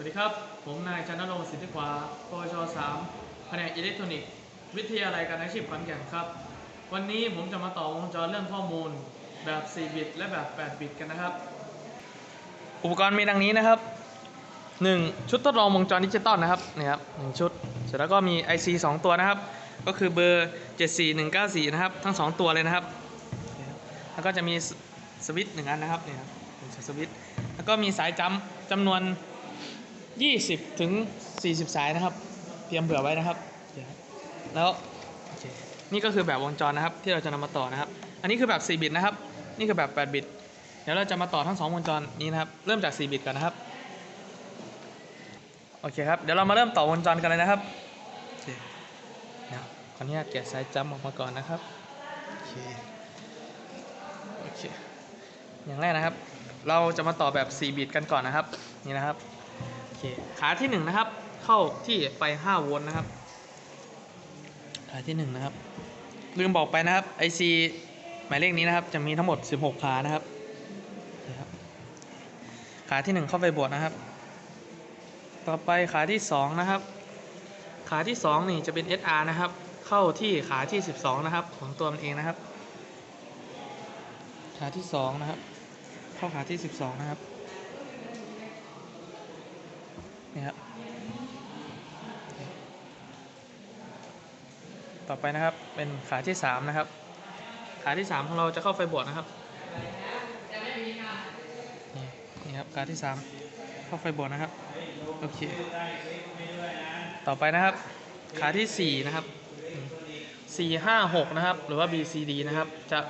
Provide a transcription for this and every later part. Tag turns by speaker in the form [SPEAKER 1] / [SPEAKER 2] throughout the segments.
[SPEAKER 1] วัสดีครับ ผมนายชนรงค์สิทธิควาปวช3แผนกอิเล็กทรอนิกส์วิทยาลัยการอาชีพขอนแก่นครับ วันนี้ผมจะมาต่อวงจรเรื่องข้อมูลแบบ 4 บิต และแบบ 8 บิตกันนะครับ อุปกรณ์มีดังนี้นะครับ 1. ชุดทดลองวงจรดิจิตอลนะครับนี่ครับหนึ่งชุด เสร็จแล้วก็มี IC 2 ตัวนะครับ ก็คือเบอร์ 74194 นะครับ ทั้ง 2 ตัวเลยนะครับ แล้วก็จะมีสวิตช์หนึ่งอันนะครับนี่ครับสวิตช์แล้วก็มีสายจำจำนวน 20 ถึง 40 สายนะครับ เตรียมเผื่อไว้นะครับเดี๋ยวครับแล้วโอเคนี่ก็คือแบบวงจรนะครับ ที่เราจะนำมาต่อนะครับ อันนี้คือแบบ 4 บิตนะครับ นี่คือแบบ 8 บิต เดี๋ยวเราจะมาต่อทั้ง 2 วงจรนี้นะครับ เริ่มจาก 4 บิตก่อนนะครับ โอเคครับ เดี๋ยวเรามาเริ่มต่อวงจรกันเลยนะครับโอเคเดี๋ยวขออนุญาตแกะสายจำออกมาก่อนนะครับ โอเค โอเค อย่างแรกนะครับ เราจะมาต่อแบบ 4 บิตกันก่อนนะครับ นี่นะครับโอ เคขาที่1นะครับ เข้าที่ไฟ5โวลต์นะครับ ขาที่1นะครับ ลืมบอกไปนะครับ IC หมายเลขนี้นะครับ จะมีทั้งหมด 16 ขานะครับ ขาที่ 1 เข้าไฟบวกนะครับ ต่อไปขาที่ 2 นะครับ ขาที่ 2 นี่จะเป็น SR นะครับ เข้าที่ขาที่ 12 นะครับ ของตัวมันเองนะครับ ขาที่ 2 นะครับ เข้าขาที่ 12 นะครับ นี่ครับต่อไปนะครับเป็นขาที่ 3 นะครับ ขาที่ 3 ของเราจะเข้าไฟบวกนะครับนี่นี่ครับขาที่ 3 เข้าไฟบวกนะครับโอเคต่อไปนะครับ ขาที่ 4 นะครับ 4 5 6 นะครับ หรือว่า BCD นะครับ จะ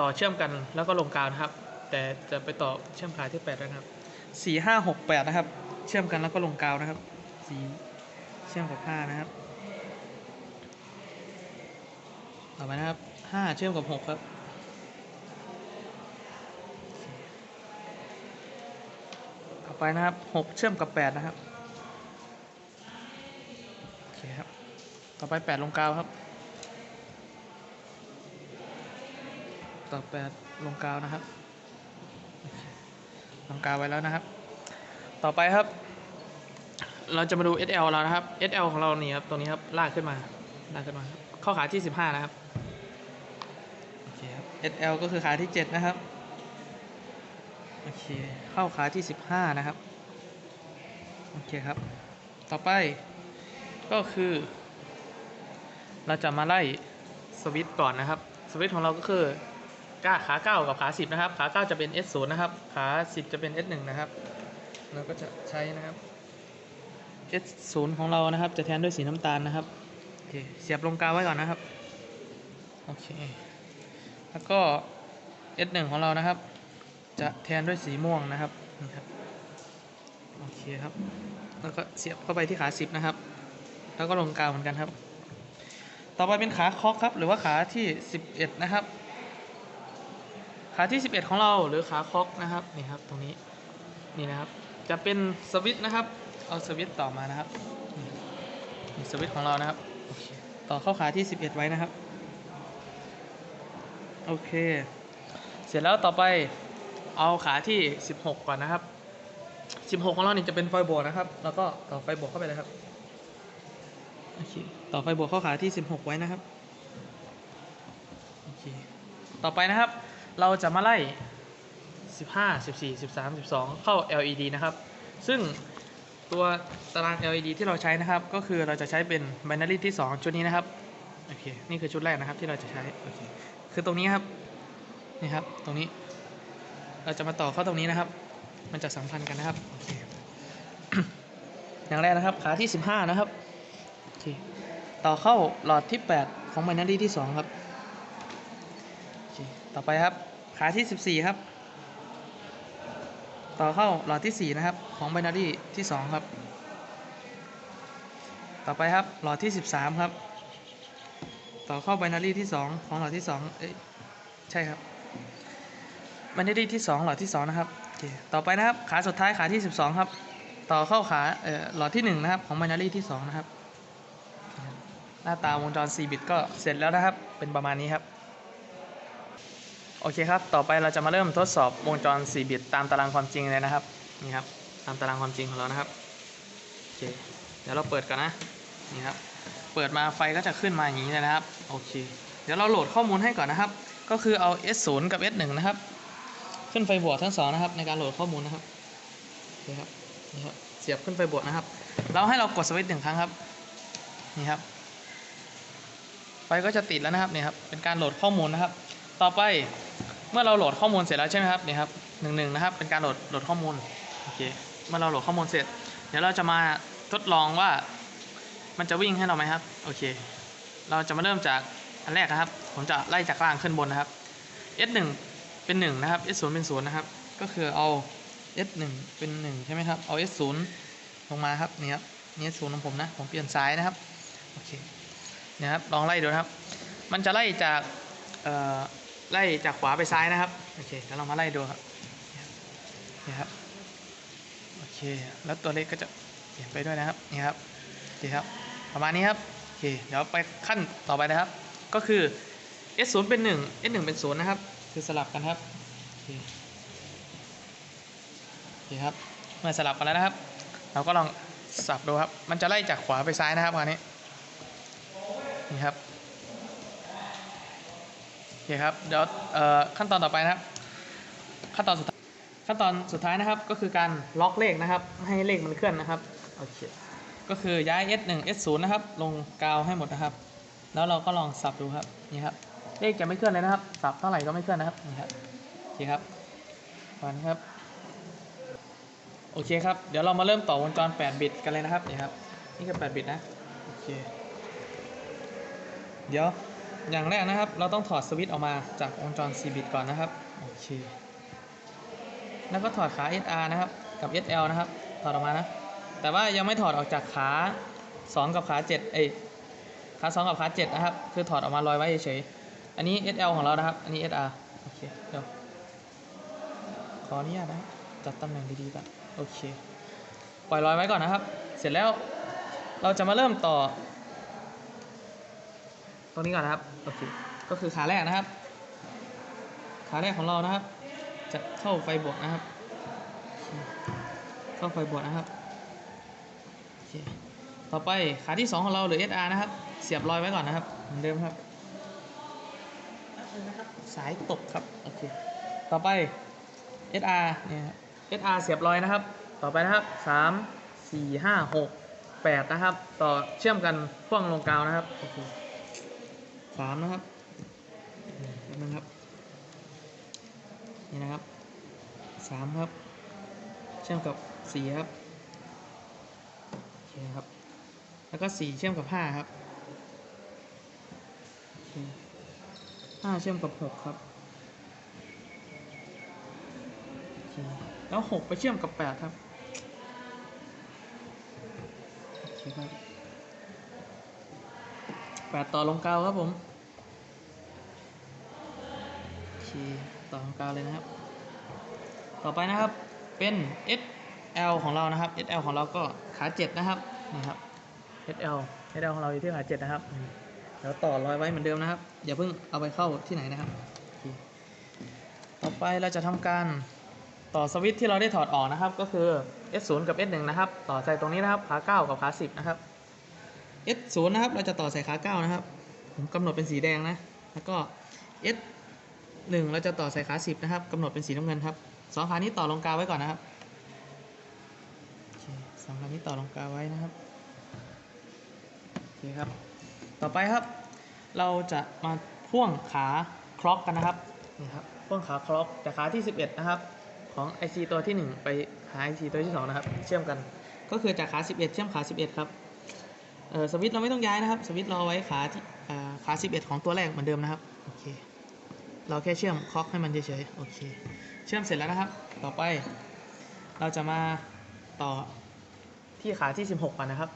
[SPEAKER 1] ต่อเชื่อมกันแล้วก็ลงกาวนะครับ แต่จะไปต่อเชื่อมขาที่8แล้วนะครับ 4 5 6 8 นะครับ เชื่อมกันแล้วก็ลงกาวนะครับ4เชื่อมกับ5นะครับ ต่อไปนะครับ5เชื่อมกับ6ครับต่อไปนะครับ6เชื่อมกับ8นะครับโอเคครับ ต่อไป8ลงกาวครับ ต่อ8ลงกาวนะครับลงกาวไว้แล้วนะครับ ต่อไปครับ เราจะมาดู SL เรานะครับ SL ของเรานี่ครับตรงนี้ครับลากขึ้นมาลากขึ้นมาเข้าขาที่ 15 นะครับโอเคครับ SL ก็คือขาที่ 7 นะครับโอเคเข้าขาที่ 15 นะครับโอเคครับ ต่อไปก็คือ เราจะมาไล่สวิตช์ก่อนนะครับ สวิตช์ของเราก็คือก้าขา 9 กับขา 10 นะครับ ขา 9 จะเป็น S0 นะครับ ขา 10 จะเป็น S1 นะครับ เราก็จะใช้นะครับ S0 ของเรานะครับ จะแทนด้วยสีน้ำตาลนะครับโอเคเสียบลงกาวไว้ก่อนนะครับโอเคแล้วก็ S1 ของเรานะครับ จะแทนด้วยสีม่วงนะครับนี่ครับโอเคครับ แล้วก็เสียบเข้าไปที่ขา10นะครับ แล้วก็ลงกาวเหมือนกันครับ ต่อไปเป็นขาคอกครับ หรือว่าขาที่ 11 นะครับ ขาที่ 11 ของเราหรือขาคอกนะครับนี่ครับตรงนี้นี่นะครับ จะเป็นสวิตนะครับ เอาสวิตต่อมานะครับสวิตของเรานะครับ ต่อเข้าขาที่ 11 ไว้นะครับ โอเค เสร็จแล้วต่อไปเอาขาที่ 16 ก่อนนะครับ 16 ของเราเนี่ยจะเป็นไฟบวกนะครับ แล้วก็ต่อไฟบวกเข้าไปเลยครับ โอเค ต่อไฟบวกเข้าขาที่ 16 ไว้นะครับ โอเค ต่อไปนะครับ เราจะมาไล่ 15 14 13 12 เข้า LED นะครับ ซึ่งตัวตาราง LED ที่เราใช้นะครับ ก็คือเราจะใช้เป็น binary ที่ 2 ชุดนี้นะครับ โอเค นี่คือชุดแรกนะครับที่เราจะใช้ โอเค คือตรงนี้ครับ นี่ครับ ตรงนี้ เราจะมาต่อเข้าตรงนี้นะครับ มันจะสัมพันธ์กันนะครับ โอเค อย่างแรกนะครับ ขาที่ 15 นะครับ โอเค ต่อเข้าหลอดที่ 8 ของ binary ที่ 2 ครับ โอเค ต่อไปครับ ขาที่ 14 ครับ ต่อเข้าหลอดที่ 4 นะครับ ของ binary ที่ 2 ครับ ต่อไปครับหลอดที่ 13 ครับ ต่อเข้า binary ที่ 2 ของหลอดที่2เอ้ยใช่ครับ binary ที่ 2 หลอดที่ 2 นะครับโอเคต่อไปนะครับขาสุดท้ายขาที่ 12 ครับ ต่อเข้าขาเอ่อหลอดที่ 1 นะครับ ของ binary ที่ 2 นะครับ หน้าตาวงจร 4 บิตก็เสร็จแล้วนะครับเป็นประมาณนี้ครับ โอเคครับ ต่อไปเราจะมาเริ่มทดสอบวงจร 4 บิตตามตารางความจริงเลยนะครับ นี่ครับ ตามตารางความจริงของเรานะครับ โอเค เดี๋ยวเราเปิดกันนะ นี่ครับ เปิดมาไฟก็จะขึ้นมาอย่างนี้เลยนะครับ โอเค เดี๋ยวเราโหลดข้อมูลให้ก่อนนะครับ ก็คือเอา S0 กับ S1 นะครับ ขึ้นไฟบวกทั้งสองนะครับในการโหลดข้อมูลนะครับโอเคครับ นี่ครับ เสียบขึ้นไฟบวกนะครับ เราให้เรากดสวิตช์หนึ่งครั้งครับ นี่ครับ ไฟก็จะติดแล้วนะครับ นี่ครับ เป็นการโหลดข้อมูลนะครับ ต่อไป มื่อเราโหลดข้อมูลเสร็จแล้วใช่ไหมครับนี่ครับหนึ่งหนึ่งนะครับเป็นการโหลดโหลดข้อมูลโอเคเมื่อเราโหลดข้อมูลเสร็จ เดี๋ยวเราจะมาทดลองว่ามันจะวิ่งให้เราไหมครับโอเค เราจะมาเริ่มจากอันแรกนะครับ ผมจะไล่จากล่างขึ้นบนนะครับ S1 เป็น1นะครับ S0 เป็น0นะครับก็คือเอา S1 เป็น 1 ใช่ไหมครับเอา S0 ลงมาครับนี่ครับนี่ S0 ของผมนะผมเปลี่ยนซ้ายนะครับโอเคเนี่ยครับลองไล่ดูนะครับ มันจะไล่จากเอ่อ ไล่จากขวาไปซ้ายนะครับ โอเคแล้วเรามาไล่ดูครับนี่ครับ โอเค แล้วตัวเลขก็จะเปลี่ยนไปด้วยนะครับ นี่ครับโอเคครับ ประมาณนี้ครับ โอเค เดี๋ยวไปขั้นต่อไปนะครับ ก็คือ S0 เป็น 1 S1 เป็น 0 นะครับ คือสลับกันครับ โอเคโอเคครับ เมื่อสลับกันแล้วนะครับ เราก็ลองสับดูครับ มันจะไล่จากขวาไปซ้ายนะครับคราวนี้ นี่ครับ คครับเดี๋ยวเอ่อขั้นตอนต่อไปนะครับ ขั้นตอนสุดท้ายขั้นตอนสุดท้ายนะครับก็คือการล็อกเลขนะครับไม่ให้เลขมันเคลื่อนนะครับโอเคก็คือย้าย S1 S0 นะครับ ลงกาวให้หมดนะครับ แล้วเราก็ลองสับดูครับนี่ครับเลขจะไม่เคลื่อนเลยนะครับ สับเท่าไหร่ก็ไม่เคลื่อนนะครับนี่ครับโอเคครับฟันครับโอเคครับเดี๋ยวเรามาเริ่มต่อวงจร 8 บิตกันเลยนะครับนี่ครับนี่คือ8บิตนะโอเคเดี๋ยว อย่างแรกนะครับ เราต้องถอดสวิตช์ออกมาจากวงจร4บิตก่อนนะครับโอเคแล้วก็ถอดขา SR นะครับ กับ SL นะครับ ถอดออกมานะ แต่ว่ายังไม่ถอดออกจากขา 2 กับขา7เอ้ยขา 2 กับขา7นะครับ คือถอดออกมาลอยไว้เฉยๆอันนี้ SL ของเรานะครับ อันนี้ SR โอเคเดี๋ยวขออนุญาตนะจัดตำแหน่งดีๆก่อนโอเค ปล่อยลอยไว้ก่อนนะครับ เสร็จแล้วเราจะมาเริ่มต่อ รงนี้ก่อนนะครับโอเคก็คือขาแรกนะครับ ขาแรกของเรานะครับ จะเข้าไฟบวกนะครับ เข้าไฟบวกนะครับโอเคต่อไปขาที่ 2 ของเราหรือ SR นะครับ เสียบรอยไว้ก่อนนะครับเหมือนเดิมครับ สายตกครับโอเคต่อไป SR เนี่ย SR เสียบรอยนะครับ ต่อไปนะครับ 3 4 5 6 8 นะครับ ต่อเชื่อมกันพ่วงลงกาวนะครับโอเค สามนะครับนึงครับ นี่นะครับสามครับ เชื่อมกับสี่ครับโอเคครับ แล้วก็สี่เชื่อมกับห้าครับโอเคห้าเชื่อมกับหกครับ แล้วหกไปเชื่อมกับแปดครับโอเคครับแปดต่อลงกาครับผม โอเคต่อลงกาวเลยนะครับ ต่อไปนะครับเป็น SL ของเรานะครับ SL ของเราก็ขา 7 นะครับนี่ครับ SL SL ของเราอยู่ที่ขา 7 นะครับอืมเดี๋ยวต่อรอยไว้เหมือนเดิมนะครับ อย่าเพิ่งเอาไปเข้าที่ไหนนะครับ ต่อไปเราจะทำการต่อสวิตช์ที่เราได้ถอดออกนะครับ ก็คือ S0 กับ S1 นะครับ ต่อใส่ตรงนี้นะครับขา 9 กับขา 10 นะครับ S0 นะครับ เราจะต่อใส่ขา 9 นะครับ ผมกำหนดเป็นสีแดงนะ แล้วก็ S S1 เราจะต่อใส่ขา 10 นะครับกำหนดเป็นสีน้ำเงินครับสองขานี้ต่อลงกาวไว้ก่อนนะครับโอเคสองขานี้ต่อลงกาวไว้นะครับโอเคครับ ต่อไปครับ เราจะมาพ่วงขาคล็อกกันนะครับนี่ครับพ่วงขาคล็อกจากขาที่ 11 นะครับ ของ IC ตัวที่ 1 ไปหา IC ตัวที่ 2 นะครับ เชื่อมกัน ก็คือจากขา 11 เชื่อมขา 11 ครับเออสวิตช์เราไม่ต้องย้ายนะครับ สวิตช์เราเอาไว้ขาที่อ่าขา 11 ของตัวแรกเหมือนเดิมนะครับ โอเค เราแค่เชื่อมคล็อกให้มันเฉยๆโอเค เชื่อมเสร็จแล้วนะครับ ต่อไป เราจะมาต่อที่ขาที่ 16ก่อนนะครับ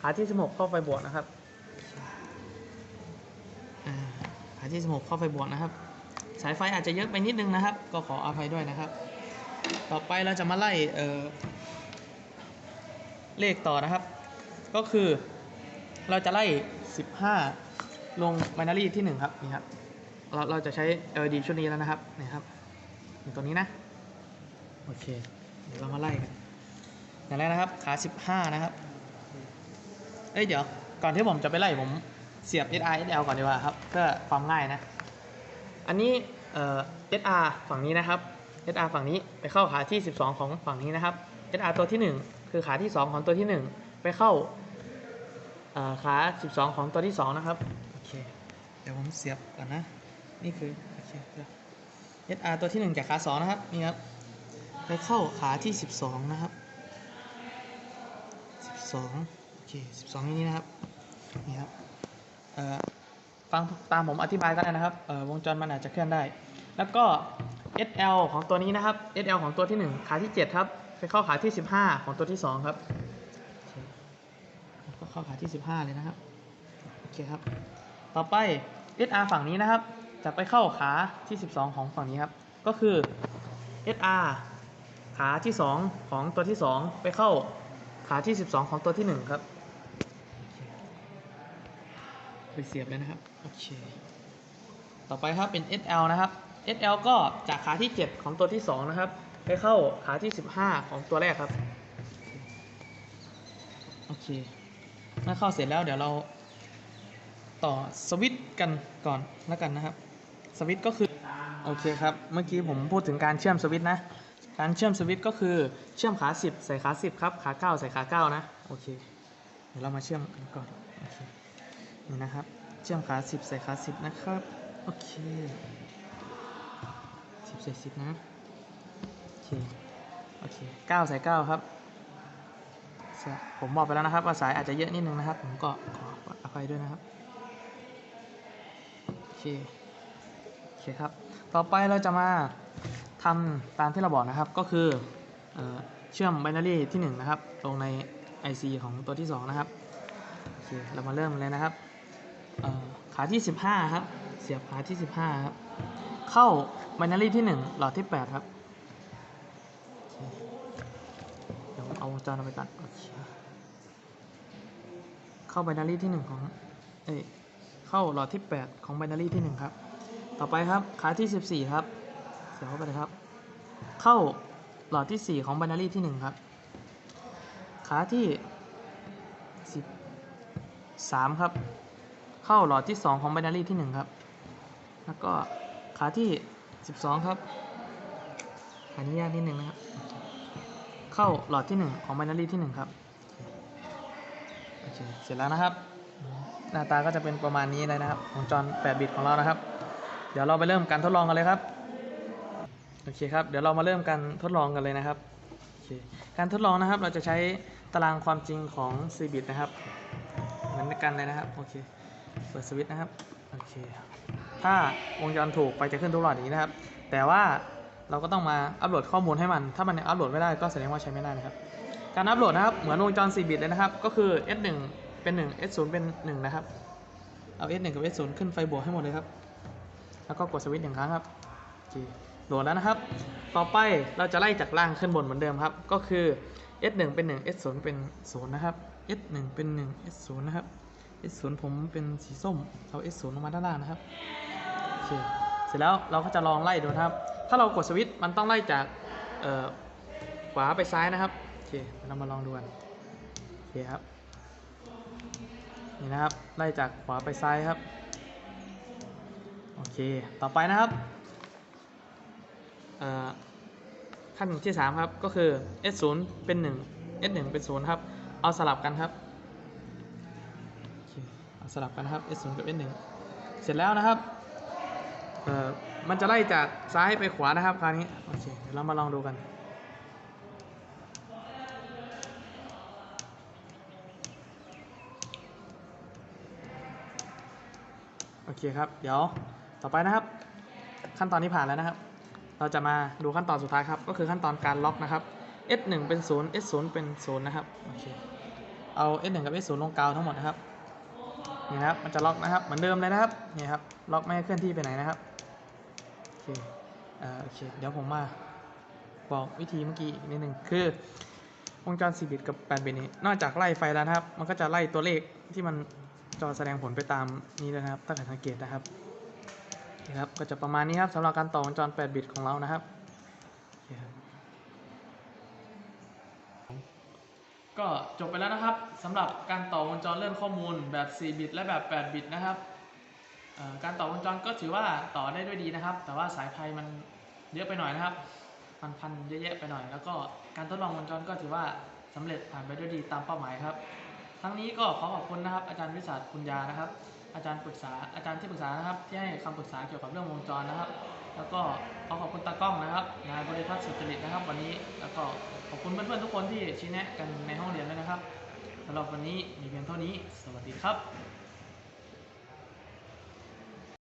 [SPEAKER 1] ขาที่ 16 เข้าไฟบวกนะครับขาที่ 16 เข้าไฟบวกนะครับ สายไฟอาจจะเยอะไปนิดนึงนะครับ ก็ขออภัยด้วยนะครับ ต่อไปเราจะมาไล่เเลขต่อนะครับ ก็คือเราจะไล่ 15 ลง binary ที่ 1 ครับนี่ครับ เราเราจะใช้ LED ชุดนี้แล้วนะครับนี่ครับตัวนี้นะโอเคเดี๋ยวเรามาไล่กันอย่างแรกนะครับขา 15 นะครับเอ้ยเดี๋ยวก่อนที่ผมจะไปไล่ผมเสียบ SR SL ก่อนดีกว่าครับเพื่อความง่ายนะ อันนี้เอ่อ SR ฝั่งนี้นะครับ SR ฝั่งนี้ไปเข้าขาที่ 12 ของฝั่งนี้นะครับ SR ตัวที่ 1 คือขาที่ 2 ของตัวที่ 1 ไปเข้าขา 12 ของตัวที่ 2 นะครับ โอเค เดี๋ยวผมเสียบก่อนนะ นี่คือโอเคเดี๋ยว SR ตัวที่1จากขา2นะครับนี่ครับไปเข้าขาที่12นะครับ12โอเค12นี่นะครับนี่ครับเอ่อฟังตามผมอธิบายก็ได้นะครับเอ่อวงจรมันอาจจะเคลื่อนได้ แล้วก็ SL ของตัวนี้นะครับ SL ของตัวที่ 1 ขาที่ 7 ครับ ไปเข้าขาที่ 15 ของตัวที่ 2 ครับก็เข้าขาที่ 15 เลยนะครับ โอเคครับ ต่อไป SR ฝั่งนี้นะครับ จะไปเข้าขาที่ 12 ของฝั่งนี้ครับ ก็คือ SR ขาที่ 2 ของตัวที่ 2 ไปเข้าขาที่ 12 ของตัวที่ 1 ครับไปเสียบเลยนะครับ โอเค ต่อไปครับเป็น SL นะครับ SL ก็จากขาที่ 7 ของตัวที่ 2 นะครับ ไปเข้าขาที่ 15 ของตัวแรกครับ โอเคเมื่อเข้าเสร็จแล้วเดี๋ยวเราต่อสวิตช์กันก่อนแล้วกันนะครับ สวิตช์ก็คือโอเคครับ เมื่อกี้ผมพูดถึงการเชื่อมสวิตช์นะ การเชื่อมสวิตช์ก็คือเชื่อมขา 10 ใส่ขา 10 ครับ ขา 9 ใส่ขา 9 นะ โอเค เดี๋ยวเรามาเชื่อมกันก่อนโอเคนี่นะครับ เชื่อมขา 10 ใส่ขา 10 นะครับ โอเค 10 ใส่ 10 นะ โอเค โอเค 9 ใส่ 9 ครับ ผมบอกไปแล้วนะครับว่าสายอาจจะเยอะนิดนึงนะครับ ผมก็ขออภัยด้วยนะครับ โอเค เคครับ ต่อไปเราจะมาทำตามที่เราบอกนะครับ ก็คือเอเชื่อมไบนารีที่1นะครับ ลงใน IC ของตัวที่ 2 นะครับ โอเค เรามาเริ่มเลยนะครับ ขาที่ 15 ครับ เสียบขาที่ 15 ครับ เข้าไบนารีที่ 1 หลอดที่ 8 ครับเดี๋ยวเอาวงจรเอาไปตัดโอเคเข้าไบนารีที่ 1 ของ เอ้ยเข้าหลอดที่ 8 ของไบนารีที่ 1 ครับ ต่อไปครับขาที่ 14 ครับเสียบเข้าไปเลยครับ เข้าหลอดที่ 4 ของไบนารีที่ 1 ครับ ขาที่ 13 ครับ เข้าหลอดที่ 2 ของไบนารีที่ 1 ครับ แล้วก็ขาที่ 12 ครับขานี้ยากนิดนึงนะครับ เข้าหลอดที่ 1 ของไบนารีที่ 1 ครับโอเคเสร็จแล้วนะครับ หน้าตาก็จะเป็นประมาณนี้เลยนะครับวงจร8บิตของเรานะครับ เดี๋ยวเราไปเริ่มการทดลองกันเลยครับ โอเคครับ เดี๋ยวเรามาเริ่มการทดลองกันเลยนะครับโอเคการทดลองนะครับ เราจะใช้ตารางความจริงของ4บิตนะครับ เหมือนกันเลยนะครับ โอเค เปิดสวิตช์นะครับ โอเค ถ้าวงจรถูกไฟจะขึ้นทุกหลอดอย่างนี้นะครับ แต่ว่าเราก็ต้องมาอัปโหลดข้อมูลให้มัน ถ้ามันยังอัปโหลดไม่ได้ก็แสดงว่าใช้ไม่ได้นะครับ การอัปโหลดนะครับ เหมือนวงจร 4 บิตเลยนะครับ ก็คือ S1 เป็น 1 S0 เป็น 1 นะครับ เอา S1 กับ S0 ขึ้นไฟบวกให้หมดเลยครับ แล้วก็กดสวิตช์หนึ่งครั้งครับโอเคโหลดแล้วนะครับ ต่อไปเราจะไล่จากล่างขึ้นบนเหมือนเดิมครับ ก็คือ S1 เป็น 1 S0 เป็น 0 นะครับ S1 เป็น 1 S0 นะครับ S0 ผมเป็นสีส้มเอา S0 ลงมาด้านล่างนะครับ โอเค เสร็จแล้วเราก็จะลองไล่ดูนะครับ ถ้าเรากดสวิตช์มันต้องไล่จากขวาไปซ้ายนะครับ โอเค เรามาลองดูกัน โอเคครับ นี่นะครับ ไล่จากขวาไปซ้ายครับ โอเค ต่อไปนะครับขั้นที่3ครับ ก็คือ S0 เป็น 1 S1 เป็น0ครับ เอาสลับกันครับเเอาสลับกันครับ S0 กับ S1 เสร็จแล้วนะครับ มันจะไล่จากซ้ายไปขวานะครับคราวนี้ โอเค เดี๋ยวเรามาลองดูกันโอเคครับ เดี๋ยว ต่อไปนะครับ ขั้นตอนนี้ผ่านแล้วนะครับ เราจะมาดูขั้นตอนสุดท้ายครับ ก็คือขั้นตอนการล็อกนะครับ S1 เป็น 0 S0 เป็น 0 นะครับ โอเค เอา S1 กับ S0 ลงกาวทั้งหมดนะครับ นี่นะครับ มันจะล็อกนะครับ เหมือนเดิมเลยนะครับ นี่ครับ ล็อกไม่ให้เคลื่อนที่ไปไหนนะครับ โอเคเอ่อโอเค เดี๋ยวผมมาบอกวิธีเมื่อกี้อีกนิดหนึ่งคือวงจร4บิตกับ8บิตนี้ นอกจากไล่ไฟแล้วนะครับ มันก็จะไล่ตัวเลขที่มันจอแสดงผลไปตามนี้เลยนะครับ ถ้าเกิดสังเกตนะครับ ครับก็จะประมาณนี้ครับสำหรับการต่อวงจร 8 บิตของเรานะครับ ก็จบไปแล้วนะครับสำหรับการต่อวงจรเลื่อนข้อมูลแบบ 4 บิต และแบบ 8 บิตนะครับการต่อวงจรก็ถือว่าต่อได้ด้วยดีนะครับ แต่ว่าสายไฟมันเยอะไปหน่อยนะครับ มันพันเยอะแยะไปหน่อย แล้วก็การทดลองวงจรก็ถือว่าสำเร็จผ่านไปด้วยดีตามเป้าหมายครับ ทั้งนี้ก็ขอขอบคุณนะครับ อาจารย์วิสาคุณยานะครับ อาจารย์ปรึกษาอาจารย์ที่ปรึกษานะครับ ที่ให้คำปรึกษาเกี่ยวกับเรื่องวงจรนะครับ แล้วก็ขอขอบคุณตากล้องนะครับนายบริพัตรสุจริตนะครับ วันนี้แล้วก็ขอบคุณเพื่อนๆทุกคนที่ชี้แนะกันในห้องเรียนด้วยนะครับสำหรับวันนี้มีเพียงเท่านี้ สวัสดีครับ